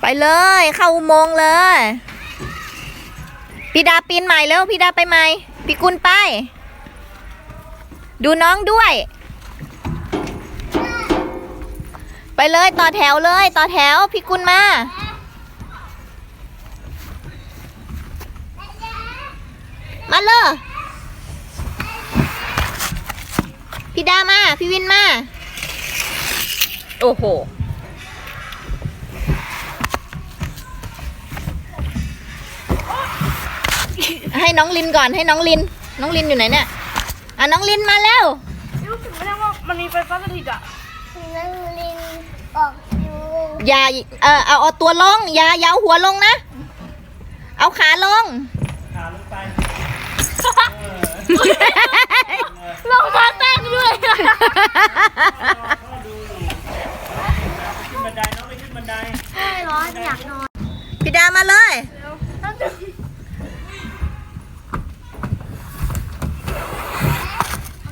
ไปเลย เข้าอุโมงค์เลยพี่ดาปีนใหม่แล้วพี่ดาไปใหม่พี่กุลไป ดูน้องด้วย ไปเลยต่อแถวเลยต่อแถวพี่กุลมามาเลยพี่ดามา พี่วินมา โอ้โห ให้น้องลินก่อนให้น้องลิน น้องลินอยู่ไหนเนี่ยอะน้องลินมาแล้ว รู้สึกไม่ได้ว่ามันมีไฟฟ้าสถิตอะนังลิงออกอยู่อย่าเออเอาเอาตัวลงอย่าอย่าเอาหัวลงนะ เอาขาลง ขาลงไปลงมาเต้นด้วยพ่อดูอยู่ขึ้นบันไดน้องไปขึ้นบันไดไม่ร้อนอยากนอนพี่ดามาเลย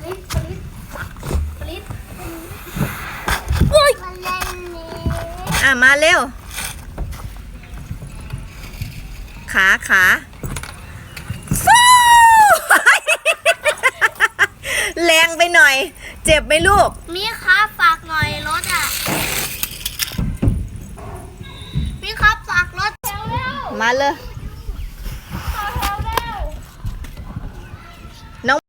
ปลิดปลิดปลิดมันเล่นนี้ อะมาเร็ว ขาขาฟู้แรงไปหน่อย เจ็บไหมลูก มีครับฝากหน่อยรถอะ มีครับฝากรถเร็วเร็วมาเลย